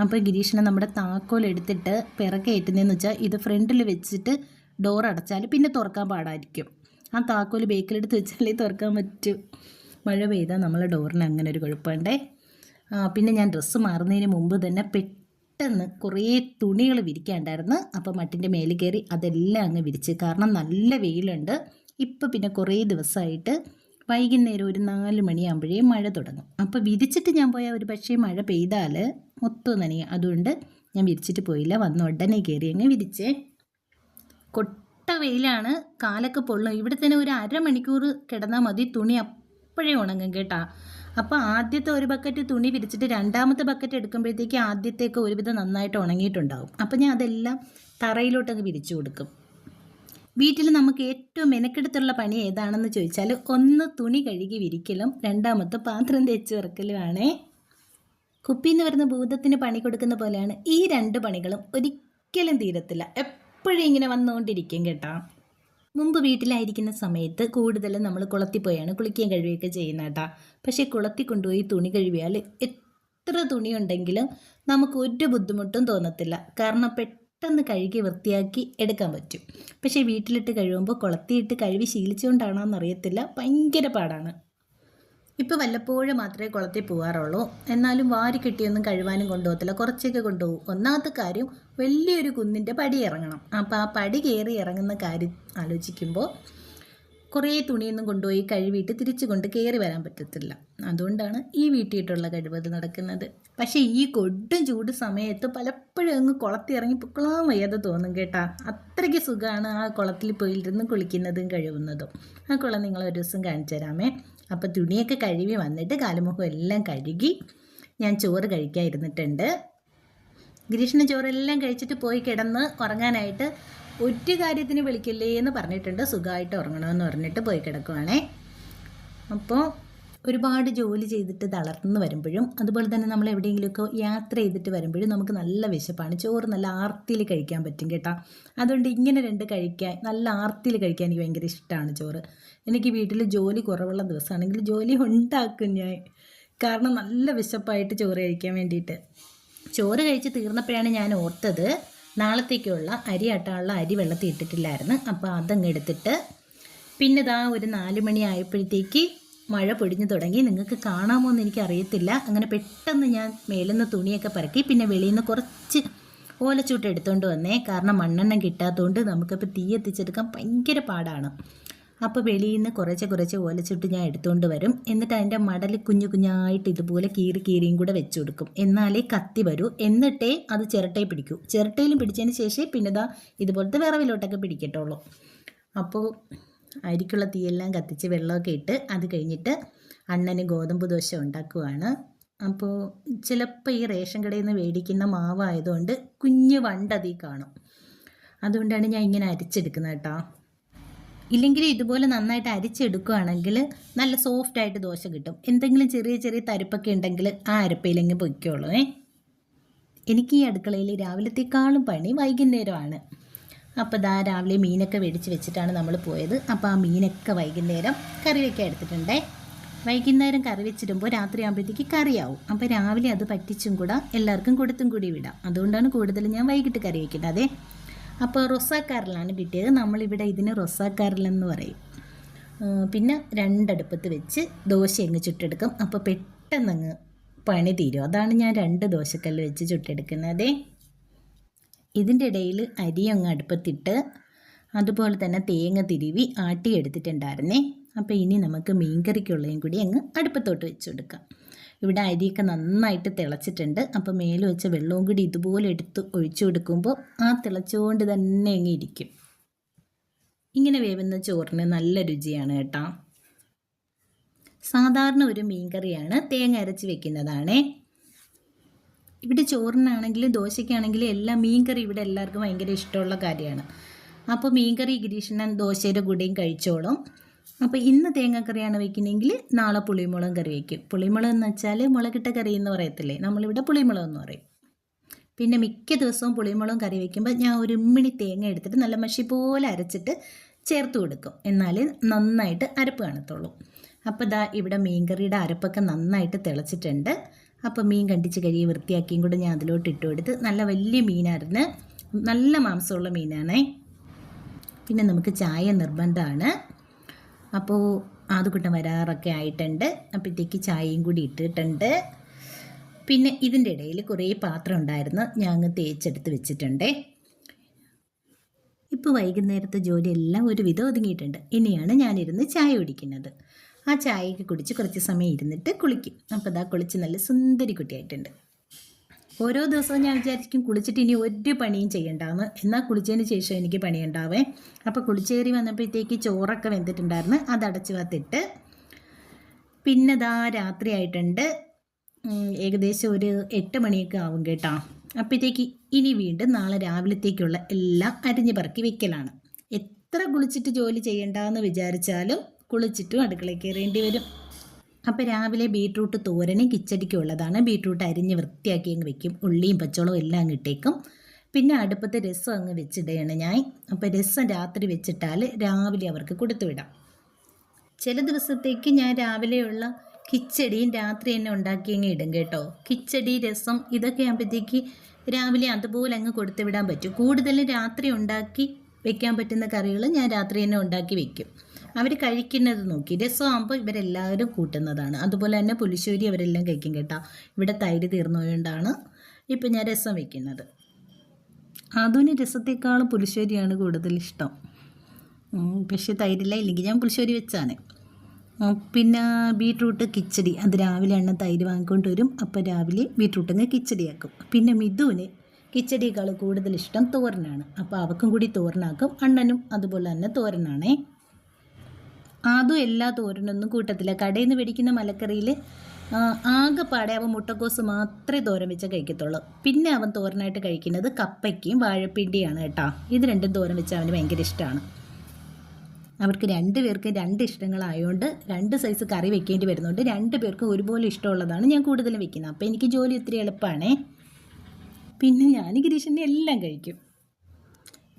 അപ്പോൾ ഗിരീഷിനെ നമ്മുടെ താക്കോൽ എടുത്തിട്ട് പിറകേറ്റുന്നതെന്ന് വെച്ചാൽ ഇത് ഫ്രണ്ടിൽ വെച്ചിട്ട് ഡോർ അടച്ചാൽ പിന്നെ തുറക്കാൻ പാടായിരിക്കും. ആ താക്കോൽ ബേക്കിലെടുത്ത് വെച്ചാലേ തുറക്കാൻ പറ്റൂ. മഴ പെയ്താൽ നമ്മളെ ഡോറിന് അങ്ങനെ ഒരു കുഴപ്പമുണ്ടേ പിന്നെ ഞാൻ ഡ്രസ്സ് മാറുന്നതിന് മുമ്പ് തന്നെ പെട്ടെന്ന് കുറേ തുണികൾ വിരിക്കാണ്ടായിരുന്നു. അപ്പോൾ മട്ടിന്റെ മേലിൽ കയറി അതെല്ലാം അങ്ങ് വിരിച്ച്. കാരണം നല്ല വെയിലുണ്ട്. ഇപ്പം പിന്നെ കുറേ ദിവസമായിട്ട് വൈകുന്നേരം ഒരു നാല് മണിയാകുമ്പോഴേ മഴ തുടങ്ങും. അപ്പോൾ വിരിച്ചിട്ട് ഞാൻ പോയാൽ ഒരു പക്ഷേ മഴ പെയ്താൽ മൊത്തം നനയും. അതുകൊണ്ട് ഞാൻ വിരിച്ചിട്ട് പോയില്ല. വന്ന ഉടനെ കയറി അങ്ങ് വിരിച്ചേ. കൊട്ട വെയിലാണ്. കാലൊക്കെ പൊള്ളും. ഇവിടെ തന്നെ ഒരു അരമണിക്കൂർ കിടന്നാൽ മതി. തുണി അപ്പോഴേ ഉണങ്ങും കേട്ടാ. അപ്പോൾ ആദ്യത്തെ ഒരു ബക്കറ്റ് തുണി വിരിച്ചിട്ട് രണ്ടാമത്തെ ബക്കറ്റ് എടുക്കുമ്പോഴത്തേക്ക് ആദ്യത്തേക്ക് ഒരുവിധം നന്നായിട്ട് ഉണങ്ങിയിട്ടുണ്ടാവും. അപ്പോൾ ഞാൻ അതെല്ലാം തറയിലോട്ടങ്ങ് വിരിച്ചു കൊടുക്കും. വീട്ടിൽ നമുക്ക് ഏറ്റവും മെനക്കെടുത്തുള്ള പണി ഏതാണെന്ന് ചോദിച്ചാൽ ഒന്ന് തുണി കഴുകി വിരിക്കലും രണ്ടാമത്തെ പാത്രം തേച്ച് വെറുക്കലുമാണേ. കുപ്പി എന്ന് പറയുന്ന ഭൂതത്തിന് പണി കൊടുക്കുന്ന പോലെയാണ് ഈ രണ്ട് പണികളും ഒരിക്കലും തീരത്തില്ല. എപ്പോഴും ഇങ്ങനെ വന്നുകൊണ്ടിരിക്കും കേട്ടോ. മുമ്പ് വീട്ടിലായിരിക്കുന്ന സമയത്ത് കൂടുതലും നമ്മൾ കുളത്തിൽ പോയാണ് കുളിക്കുകയും കഴുകുകയൊക്കെ ചെയ്യുന്ന കേട്ടോ. പക്ഷേ കുളത്തിൽ കൊണ്ടുപോയി തുണി കഴുകിയാൽ എത്ര തുണി ഉണ്ടെങ്കിലും നമുക്ക് ഒരു ബുദ്ധിമുട്ടും തോന്നത്തില്ല. കാരണം പെട്ടെന്ന് കഴുകി വൃത്തിയാക്കി എടുക്കാൻ പറ്റും. പക്ഷേ വീട്ടിലിട്ട് കഴുകുമ്പോൾ കുളത്തിയിട്ട് കഴുകി ശീലിച്ചുകൊണ്ടാണോ എന്നറിയത്തില്ല ഭയങ്കര പാടാണ്. ഇപ്പോൾ വല്ലപ്പോഴും മാത്രമേ കുളത്തിൽ പോകാറുള്ളൂ എന്നാലും വാരി കിട്ടിയൊന്നും കഴുവാനും കൊണ്ടുപോകത്തില്ല. കുറച്ചൊക്കെ കൊണ്ടുപോകും. ഒന്നാമത്തെ കാര്യം വലിയൊരു കുന്നിന്റെ പടി ഇറങ്ങണം. അപ്പോൾ ആ പടി കയറി ഇറങ്ങുന്ന കാര്യം ആലോചിക്കുമ്പോൾ കുറേ തുണിയൊന്നും കൊണ്ടുപോയി കഴുകിയിട്ട് തിരിച്ചു കൊണ്ട് കയറി വരാൻ പറ്റത്തില്ല. അതുകൊണ്ടാണ് ഈ വീട്ടിയിട്ടുള്ള കഴിവത് നടക്കുന്നത്. പക്ഷേ ഈ കൊടും ചൂട് സമയത്ത് പലപ്പോഴും അങ്ങ് കുളത്തിൽ ഇറങ്ങി പൊക്കളാൻ വയ്യാതെ തോന്നും കേട്ടാ. അത്രയ്ക്ക് സുഖമാണ് ആ കുളത്തിൽ പോയിരുന്ന് കുളിക്കുന്നതും കഴുകുന്നതും. ആ കുളം നിങ്ങൾ ഒരു ദിവസം കാണിച്ചു തരാമേ. അപ്പോൾ തുണിയൊക്കെ കഴുകി വന്നിട്ട് കാലുമുഖം എല്ലാം കഴുകി ഞാൻ ചോറ് കഴിക്കാൻ ഇരുന്നിട്ടുണ്ട്. ഗിരീഷിന് ചോറെല്ലാം കഴിച്ചിട്ട് പോയി കിടന്ന് ഉറങ്ങാനായിട്ട് ഒരു കാര്യത്തിന് വിളിക്കില്ലേ എന്ന് പറഞ്ഞിട്ടുണ്ട്. സുഖമായിട്ട് ഉറങ്ങണമെന്ന് പറഞ്ഞിട്ട് പോയി കിടക്കുവാണേ. അപ്പോൾ ഒരുപാട് ജോലി ചെയ്തിട്ട് തളർന്ന് വരുമ്പോഴും അതുപോലെ തന്നെ നമ്മൾ എവിടെയെങ്കിലുമൊക്കെ യാത്ര ചെയ്തിട്ട് വരുമ്പോഴും നമുക്ക് നല്ല വിശപ്പാണ്. ചോറ് നല്ല ആർത്തിയിൽ കഴിക്കാൻ പറ്റും കേട്ടോ. അതുകൊണ്ട് ഇങ്ങനെ രണ്ട് കഴിക്കാൻ നല്ല ആർത്തിയിൽ കഴിക്കാൻ എനിക്ക് ഭയങ്കര ഇഷ്ടമാണ് ചോറ്. എനിക്ക് വീട്ടിൽ ജോലി കുറവുള്ള ദിവസമാണെങ്കിൽ ജോലി ഉണ്ടാക്കും ഞാൻ. കാരണം നല്ല വിശപ്പായിട്ട് ചോറ് കഴിക്കാൻ വേണ്ടിയിട്ട്. ചോറ് കഴിച്ച് തീർന്നപ്പോഴാണ് ഞാൻ ഓർത്തത് നാളത്തേക്കുള്ള അരി ആട്ടാനുള്ള അരി വെള്ളത്തിൽ ഇട്ടിട്ടില്ലായിരുന്നു. അപ്പോൾ അതങ്ങ് എടുത്തിട്ട് പിന്നെ ഇതാ ഒരു നാല് മണി ആയപ്പോഴത്തേക്ക് മഴ പൊടിഞ്ഞു തുടങ്ങി. നിങ്ങൾക്ക് കാണാമോ എന്ന് എനിക്ക് അറിയത്തില്ല അങ്ങനെ പെട്ടെന്ന് ഞാൻ മേലുന്ന തുണിയൊക്കെ പറക്കി പിന്നെ വെളിയിൽ നിന്ന് കുറച്ച് ഓലച്ചൂട്ട് എടുത്തുകൊണ്ട് വന്നേ. കാരണം മണ്ണെണ്ണം കിട്ടാത്തതുകൊണ്ട് നമുക്കിപ്പോൾ തീ എത്തിച്ചെടുക്കാൻ ഭയങ്കര പാടാണ്. അപ്പോൾ വെളിയിൽ നിന്ന് കുറച്ച് കുറച്ച് ഓലച്ചിട്ട് ഞാൻ എടുത്തുകൊണ്ട് വരും. എന്നിട്ട് അതിന്റെ മടൽ കുഞ്ഞു കുഞ്ഞായിട്ട് ഇതുപോലെ കീറി കീറിയും കൂടെ വെച്ച് കൊടുക്കും. എന്നാലേ കത്തി വരൂ. എന്നിട്ടേ അത് ചിരട്ടയിൽ പിടിക്കൂ. ചിരട്ടയിലും പിടിച്ചതിന് ശേഷം പിന്നെ ഇതാ ഇതുപോലത്തെ വിറവിലോട്ടൊക്കെ പിടിക്കട്ടുള്ളൂ അപ്പോൾ അരിക്കുള്ള തീയെല്ലാം കത്തിച്ച് വെള്ളമൊക്കെ ഇട്ട് അത് കഴിഞ്ഞിട്ട് അണ്ണന് ഗോതമ്പ് ദോശ ഉണ്ടാക്കുവാണ്. അപ്പോൾ ചിലപ്പോൾ ഈ റേഷൻ കടയിൽ നിന്ന് മേടിക്കുന്ന മാവായതുകൊണ്ട് കുഞ്ഞ് വണ്ടതി കാണും. അതുകൊണ്ടാണ് ഞാൻ ഇങ്ങനെ അരിച്ചെടുക്കുന്നത് കേട്ടോ. ഇല്ലെങ്കിൽ ഇതുപോലെ നന്നായിട്ട് അരിച്ചെടുക്കുകയാണെങ്കിൽ നല്ല സോഫ്റ്റായിട്ട് ദോശ കിട്ടും. എന്തെങ്കിലും ചെറിയ ചെറിയ തരിപ്പൊക്കെ ഉണ്ടെങ്കിൽ ആ അരപ്പയിലെങ്കിൽ പൊയ്ക്കോളൂ ഏ. എനിക്ക് ഈ അടുക്കളയിൽ രാവിലത്തേക്കാളും പണി വൈകുന്നേരമാണ്. അപ്പോൾ ദാ രാവിലെ മീനൊക്കെ മേടിച്ച് വെച്ചിട്ടാണ് നമ്മൾ പോയത്. അപ്പോൾ ആ മീനൊക്കെ വൈകുന്നേരം കറി വയ്ക്കാൻ എടുത്തിട്ടുണ്ടേ. വൈകുന്നേരം കറി വെച്ചിടുമ്പോൾ രാത്രി ആകുമ്പോഴത്തേക്ക് കറിയാവും. അപ്പോൾ രാവിലെ അത് പറ്റിച്ചും കൂടെ എല്ലാവർക്കും കൊടുത്തും കൂടി വിടാം. അതുകൊണ്ടാണ് കൂടുതൽ ഞാൻ വൈകിട്ട് കറി വയ്ക്കുന്നത് അതെ അപ്പോൾ റൊസാക്കാറിലാണ് കിട്ടിയത്. നമ്മളിവിടെ ഇതിന് റൊസാക്കാറിലെന്ന് പറയും. പിന്നെ രണ്ടടുപ്പത്ത് വെച്ച് ദോശ അങ്ങ് ചുട്ടെടുക്കും. അപ്പോൾ പെട്ടെന്നങ്ങ് പണി തീരും. അതാണ് ഞാൻ രണ്ട് ദോശക്കല്ല് വെച്ച് ചുട്ടെടുക്കുന്നത്. ഇതിന്റെ ഇടയിൽ അരി അങ്ങ് അടുപ്പത്തിട്ട് അതുപോലെ തന്നെ തേങ്ങ തിരുവി ആട്ടി എടുത്തിട്ടുണ്ടായിരുന്നേ അപ്പോൾ ഇനി നമുക്ക് മീൻകറിക്കുള്ളതും കൂടി അങ്ങ് അടുപ്പത്തോട്ട് വെച്ച് കൊടുക്കാം. ഇവിടെ അരിയൊക്കെ നന്നായിട്ട് തിളച്ചിട്ടുണ്ട്. അപ്പോൾ മേലെ വെച്ച വെള്ളവും കൂടി ഇതുപോലെ എടുത്ത് ഒഴിച്ചു കൊടുക്കുമ്പോൾ ആ തിളച്ചുകൊണ്ട് തന്നെ അങ്ങ് ഇരിക്കും. ഇങ്ങനെ വേവുന്ന ചോറിന് നല്ല രുചിയാണ് കേട്ടോ. സാധാരണ ഒരു മീൻകറിയാണ് തേങ്ങ അരച്ച് വെക്കുന്നതാണേ. ഇവിടെ ചോറിനാണെങ്കിലും ദോശയ്ക്കാണെങ്കിലും എല്ലാം മീൻകറി ഇവിടെ എല്ലാവർക്കും ഭയങ്കര ഇഷ്ടമുള്ള കാര്യമാണ്. അപ്പോൾ മീൻകറി ഗിരീഷണൻ ദോശയുടെ കൂടെയും കഴിച്ചോളും. അപ്പോൾ ഇന്ന് തേങ്ങക്കറിയാണ് വെക്കുന്നതെങ്കിൽ നാളെ പുളിമുളകും കറി വയ്ക്കും പുളിമുളക് എന്ന് വെച്ചാൽ മുളകിട്ട കറി എന്ന് പറയത്തില്ലേ? നമ്മളിവിടെ പുളിമുളക് എന്ന് പറയും. പിന്നെ മിക്ക ദിവസവും പുളിമുളകും കറി വയ്ക്കുമ്പോൾ ഞാൻ ഒരു ഉമ്മിണി തേങ്ങ എടുത്തിട്ട് നല്ല മഷി പോലെ അരച്ചിട്ട് ചേർത്ത് കൊടുക്കും. എന്നാലേ നന്നായിട്ട് അരപ്പ് കാണത്തുള്ളൂ. അപ്പോൾ ദാ ഇവിടെ മീൻകറിയുടെ അരപ്പൊക്കെ നന്നായിട്ട് തിളച്ചിട്ടുണ്ട്. അപ്പോൾ മീൻ കണ്ടിച്ച് കഴുകി വൃത്തിയാക്കിയും കൂടെ ഞാൻ അതിലോട്ട് ഇട്ട് കൊടുത്ത് നല്ല വലിയ മീനായിരുന്നു. നല്ല മാംസമുള്ള മീനാണേ. പിന്നെ നമുക്ക് ചായ നിർബന്ധമാണ്. അപ്പോൾ ആദ്യക്കൂട്ടം വരാറൊക്കെ ആയിട്ടുണ്ട്. അപ്പോഴത്തേക്ക് ചായയും കൂടി ഇട്ടിട്ടുണ്ട്. പിന്നെ ഇതിന്റെ ഇടയിൽ കുറേ പാത്രം ഉണ്ടായിരുന്നു. ഞാൻ അങ്ങ് തേച്ചെടുത്ത് വെച്ചിട്ടുണ്ടേ. ഇപ്പോൾ വൈകുന്നേരത്തെ ജോലിയെല്ലാം ഒരുവിധം ഒതുങ്ങിയിട്ടുണ്ട്. ഇനിയാണ് ഞാനിരുന്ന് ചായ കുടിക്കുന്നത്. ആ ചായയൊക്കെ കുടിച്ച് കുറച്ച് സമയം ഇരുന്നിട്ട് കുളിക്കും. അപ്പോൾ അതാ കുളിച്ച് നല്ല സുന്ദരി കുട്ടിയായിട്ടുണ്ട്. ഓരോ ദിവസവും ഞാൻ വിചാരിക്കും കുളിച്ചിട്ട് ഇനി ഒരു പണിയും ചെയ്യണ്ടാന്ന്. എന്നാൽ കുളിച്ചതിന് ശേഷം എനിക്ക് പണിയുണ്ടാവേ. അപ്പോൾ കുളിച്ചേറി വന്നപ്പോഴത്തേക്ക് ചോറൊക്കെ വെന്തിട്ടുണ്ടായിരുന്നു. അത് അടച്ചു വത്തിട്ട് പിന്നെ ദാ രാത്രി ആയിട്ടുണ്ട്. ഏകദേശം ഒരു എട്ട് മണിയൊക്കെ ആവും കേട്ടോ. അപ്പോഴത്തേക്ക് ഇനി വീണ്ടും നാളെ രാവിലത്തേക്കുള്ള എല്ലാം അരിഞ്ഞു പറക്കി വെക്കലാണ്. എത്ര കുളിച്ചിട്ട് ജോലി ചെയ്യണ്ടെന്ന് വിചാരിച്ചാലും കുളിച്ചിട്ടും അടുക്കളയിൽ കയറേണ്ടി വരും. അപ്പോൾ രാവിലെ ബീട്രൂട്ട് തോരനും കിച്ചടിക്കും ഉള്ളതാണ്. ബീട്രൂട്ട് അരിഞ്ഞ് വൃത്തിയാക്കി അങ്ങ് വെക്കും. ഉള്ളിയും പച്ചവളവും എല്ലാം അങ്ങ് ഇട്ടേക്കും. പിന്നെ അടുപ്പത്ത് രസം അങ്ങ് വെച്ചിടുകയാണ് ഞാൻ. അപ്പോൾ രസം രാത്രി വെച്ചിട്ടാൽ രാവിലെ അവർക്ക് കൊടുത്തു വിടാം. ചില ദിവസത്തേക്ക് ഞാൻ രാവിലെയുള്ള കിച്ചടിയും രാത്രി തന്നെ ഉണ്ടാക്കി അങ്ങ് ഇടും കേട്ടോ. കിച്ചടി രസം ഇതൊക്കെ ആകുമ്പോഴത്തേക്ക് രാവിലെ അതുപോലെ അങ്ങ് കൊടുത്തു വിടാൻ പറ്റും. കൂടുതലും രാത്രി ഉണ്ടാക്കി വെക്കാൻ പറ്റുന്ന കറികൾ ഞാൻ രാത്രി തന്നെ ഉണ്ടാക്കി വെക്കും. അവർ കഴിക്കുന്നത് നോക്കി. രസമാകുമ്പോൾ ഇവരെല്ലാവരും കൂട്ടുന്നതാണ്. അതുപോലെ തന്നെ പുലിശ്ശേരി അവരെല്ലാം കഴിക്കും കേട്ടോ. ഇവിടെ തൈര് തീർന്നുകൊണ്ടാണ് ഇപ്പം ഞാൻ രസം വയ്ക്കുന്നത് അതുവിന് രസത്തേക്കാളും പുലിശ്ശേരിയാണ് കൂടുതൽ ഇഷ്ടം. പക്ഷേ തൈരില്ല. ഇല്ലെങ്കിൽ ഞാൻ പുളിശ്ശേരി വെച്ചാണ്. പിന്നെ ബീട്രൂട്ട് കിച്ചടി. അത് രാവിലെ എണ്ണ തൈര് വാങ്ങിക്കൊണ്ട് വരും. അപ്പോൾ രാവിലെ ബീട്രൂട്ട് അങ്ങ് കിച്ചടിയാക്കും. പിന്നെ മിഥുവിന് കിച്ചടിയേക്കാൾ കൂടുതൽ ഇഷ്ടം തോരനാണ്. അപ്പോൾ അവക്കും കൂടി തോരനാക്കും അണ്ണനും അതുപോലെ തന്നെ തോരനാണേ. അതും എല്ലാ തോരനൊന്നും കൂട്ടത്തില്ല. കടയിൽ നിന്ന് മേടിക്കുന്ന മലക്കറിയിൽ ആകെപ്പാടെ അവൻ മുട്ടക്കോസ് മാത്രമേ തോരൻ വെച്ച് കഴിക്കത്തുള്ളൂ. പിന്നെ അവൻ തോരനായിട്ട് കഴിക്കുന്നത് കപ്പയ്ക്കും വാഴപ്പിണ്ടിയാണ് കേട്ടോ. ഇത് രണ്ടും തോരൻ വെച്ച് അവന് ഭയങ്കര ഇഷ്ടമാണ് അവർക്ക് രണ്ട് പേർക്ക് രണ്ട് ഇഷ്ടങ്ങളായതുകൊണ്ട് രണ്ട് സൈസ് കറി വെക്കേണ്ടി വരുന്നുണ്ട്. രണ്ട് പേർക്കും ഒരുപോലെ ഇഷ്ടമുള്ളതാണ് ഞാൻ കൂടുതലും വെക്കുന്നത്. അപ്പോൾ എനിക്ക് ജോലി ഒത്തിരി എളുപ്പമാണേ പിന്നെ ഞാൻ ഗിരീഷന്റെ എല്ലാം കഴിക്കും.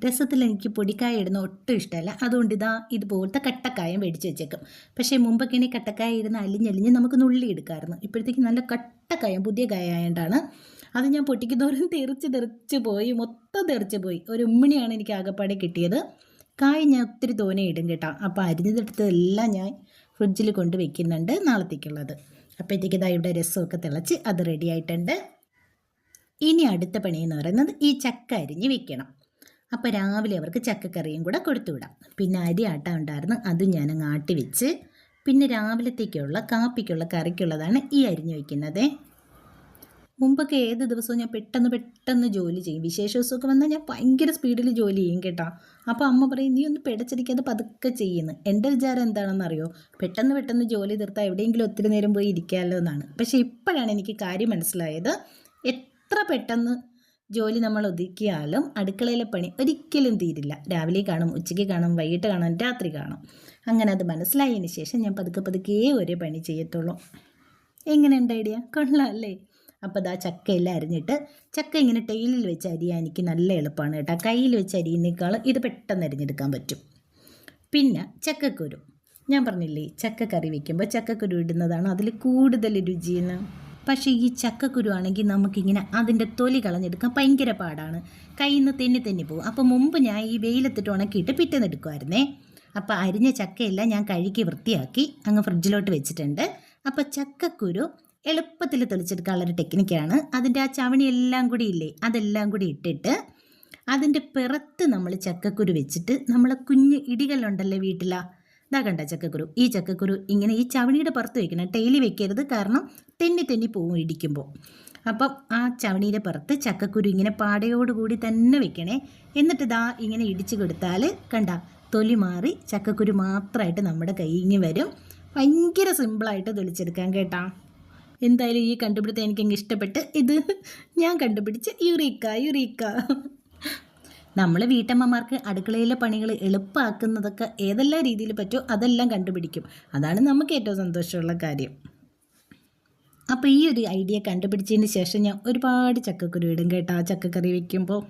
രസത്തിൽ എനിക്ക് പൊടിക്കായ ഇടുന്ന ഒട്ടും ഇഷ്ടമല്ല. അതുകൊണ്ട് ഇതാ ഇതുപോലത്തെ കട്ടക്കായം മേടിച്ച് വെച്ചേക്കും. പക്ഷേ മുമ്പൊക്കെ ഇനി കട്ടക്കായ ഇടുന്ന അലിഞ്ഞലിഞ്ഞ് നമുക്ക് നുള്ളി എടുക്കാമായിരുന്നു ഇപ്പോഴത്തേക്ക് നല്ല കട്ടക്കായം പുതിയ കായ ആയതുകൊണ്ടാണ്. അത് ഞാൻ പൊട്ടിക്കുന്നവരും തെറിച്ച് തെറിച്ച് പോയി മൊത്തം തെറിച്ച് പോയി. ഒരു ഉമ്മിണിയാണ് എനിക്ക് ആകെപ്പാടെ കിട്ടിയത്. കായ ഞാൻ ഒത്തിരി തോനെ ഇടും കേട്ടോ. അപ്പോൾ അരിഞ്ഞതെടുത്തതെല്ലാം ഞാൻ ഫ്രിഡ്ജിൽ കൊണ്ട് വെക്കുന്നുണ്ട് നാളത്തേക്കുള്ളത്. അപ്പോഴത്തേക്ക് ഇതാ ഇവിടെ രസമൊക്കെ തിളച്ച് അത് റെഡി ആയിട്ടുണ്ട്. ഇനി അടുത്ത പണി എന്ന് പറയുന്നത് ഈ ചക്ക അരിഞ്ഞ് വെക്കണം. അപ്പോൾ രാവിലെ അവർക്ക് ചക്കക്കറിയും കൂടെ കൊടുത്തു വിടാം പിന്നെ അരി ആട്ട ഉണ്ടായിരുന്നു അതും ഞാൻ ആട്ടി വെച്ച് പിന്നെ രാവിലത്തേക്കുള്ള കാപ്പിക്കുള്ള കറിക്കുള്ളതാണ് ഈ അരിഞ്ഞു വയ്ക്കുന്നത്. മുമ്പൊക്കെ ഏത് ദിവസവും ഞാൻ പെട്ടെന്ന് പെട്ടെന്ന് ജോലി ചെയ്യും. വിശേഷ ദിവസമൊക്കെ വന്നാൽ ഞാൻ ഭയങ്കര സ്പീഡിൽ ജോലി ചെയ്യും കേട്ടോ. അപ്പോൾ അമ്മ പറയും നീ ഒന്ന് പിടച്ചിരിക്കാതെ പതുക്കെ ചെയ്യുന്നു. എന്റെ വിചാരം എന്താണെന്ന് അറിയോ പെട്ടെന്ന് പെട്ടെന്ന് ജോലി തീർത്താൽ എവിടെയെങ്കിലും ഒത്തിരി നേരം പോയി ഇരിക്കാമല്ലോ എന്നാണ്. പക്ഷേ ഇപ്പോഴാണ് എനിക്ക് കാര്യം മനസ്സിലായത് എത്ര പെട്ടെന്ന് ജോലി നമ്മൾ ഒതുക്കിയാലും അടുക്കളയിലെ പണി ഒരിക്കലും തീരില്ല. രാവിലെ കാണും ഉച്ചയ്ക്ക് കാണും വൈകിട്ട് കാണും രാത്രി കാണും. അങ്ങനെ അത് മനസ്സിലായതിന് ശേഷം ഞാൻ പതുക്കെ പതുക്കേ ഒരേ പണി ചെയ്യത്തുള്ളൂ. എങ്ങനെയുണ്ട് ഐഡിയ? കൊള്ളാം അല്ലേ അപ്പോൾ ദാ ചക്കയെല്ലാം അരിഞ്ഞിട്ട് ചക്ക ഇങ്ങനെ ടൈലിൽ വെച്ച് അരിയാൻ എനിക്ക് നല്ല എളുപ്പമാണ് കേട്ടോ. കയ്യിൽ വെച്ച് അരിയുന്നേക്കാൾ ഇത് പെട്ടെന്ന് അരിഞ്ഞെടുക്കാൻ പറ്റും. പിന്നെ ചക്കക്കുരു. ഞാൻ പറഞ്ഞില്ലേ ചക്ക കറി വെക്കുമ്പോൾ ചക്കക്കുരു ഇടുന്നതാണ് അതിൽ കൂടുതൽ രുചിയെന്ന് പക്ഷേ ഈ ചക്കക്കുരു ആണെങ്കിൽ നമുക്കിങ്ങനെ അതിന്റെ തൊലി കളഞ്ഞെടുക്കാൻ ഭയങ്കര പാടാണ്. കയ്യിൽ നിന്ന് തെന്നി തെന്നി പോകും. അപ്പോൾ മുമ്പ് ഞാൻ ഈ വെയിലത്തിട്ട് ഉണക്കിയിട്ട് പിറ്റേന്ന് എടുക്കുമായിരുന്നേ. അപ്പോൾ അരിഞ്ഞ ചക്കയെല്ലാം ഞാൻ കഴുകി വൃത്തിയാക്കി അങ്ങ് ഫ്രിഡ്ജിലോട്ട് വെച്ചിട്ടുണ്ട്. അപ്പോൾ ചക്കക്കുരു എളുപ്പത്തിൽ തെളിച്ചെടുക്കാനുള്ളൊരു ടെക്നിക്കാണ്. അതിന്റെ ആ ചവണി എല്ലാം കൂടി ഇല്ലേ അതെല്ലാം കൂടി ഇട്ടിട്ട് അതിന്റെ പിറത്ത് നമ്മൾ ചക്കക്കുരു വെച്ചിട്ട് നമ്മളെ കുഞ്ഞ് ഇടികളുണ്ടല്ലേ വീട്ടിലാ ഇതാ കണ്ട ചക്കക്കുരു. ഈ ചക്കക്കുരു ഇങ്ങനെ ഈ ചവണിയുടെ പുറത്ത് വെക്കണം ടൈലി വെക്കരുത്. കാരണം തെന്നി തെന്നി പോവും ഇടിക്കുമ്പോൾ. അപ്പം ആ ചവണിയുടെ പുറത്ത് ചക്കക്കുരു ഇങ്ങനെ പാടയോടുകൂടി തന്നെ വെക്കണേ. എന്നിട്ട് ഇതാ ഇങ്ങനെ ഇടിച്ചു കൊടുത്താൽ കണ്ട തൊലി മാറി ചക്കക്കുരു മാത്രമായിട്ട് നമ്മുടെ കയ്യിങ്ങി വരും. ഭയങ്കര സിമ്പിളായിട്ട് തെളിച്ചെടുക്കാൻ കേട്ടാ. എന്തായാലും ഈ കണ്ടുപിടുത്തം എനിക്കങ്ങ് ഇഷ്ടപ്പെട്ട് ഇത് ഞാൻ കണ്ടുപിടിച്ച യുറീക്ക യുറീക്ക. നമ്മൾ വീട്ടമ്മമാർക്ക് അടുക്കളയിലെ പണികൾ എളുപ്പമാക്കുന്നതൊക്കെ ഏതെല്ലാം രീതിയിൽ പറ്റുമോ അതെല്ലാം കണ്ടുപിടിക്കും. അതാണ് നമുക്ക് ഏറ്റവും സന്തോഷമുള്ള കാര്യം. അപ്പോൾ ഈ ഒരു ഐഡിയ കണ്ടുപിടിച്ചതിന് ശേഷം ഞാൻ ഒരുപാട് ചക്കക്കുരു ഇടും കേട്ടോ. ആ ചക്കക്കറി വയ്ക്കുമ്പോൾ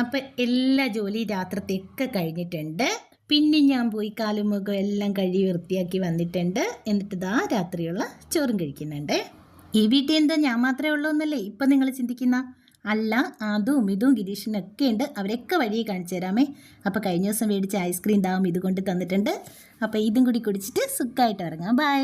അപ്പം എല്ലാ ജോലി രാത്രിത്തേക്ക് കഴിഞ്ഞിട്ടുണ്ട്. പിന്നെ ഞാൻ പോയി കാലും മുഖം എല്ലാം കഴുകി വൃത്തിയാക്കി വന്നിട്ടുണ്ട്. എന്നിട്ട് ഇതാ രാത്രിയുള്ള ചോറും കഴിക്കുന്നുണ്ട്. ഈ വീട്ടിൽ എന്താ ഞാൻ മാത്രമേ ഉള്ളൂ എന്നല്ലേ ഇപ്പം നിങ്ങൾ ചിന്തിക്കുന്ന? അല്ല അതും ഇതും ഗിരീഷിനൊക്കെ ഉണ്ട്. അവരൊക്കെ വഴി കാണിച്ചു തരാമേ. അപ്പോൾ കഴിഞ്ഞ ദിവസം മേടിച്ച ഐസ്ക്രീം ദാവും ഇതുകൊണ്ട് തന്നിട്ടുണ്ട്. അപ്പോൾ ഇതും കൂടി കുടിച്ചിട്ട് സുഖമായിട്ട് ഇറങ്ങാം ബൈ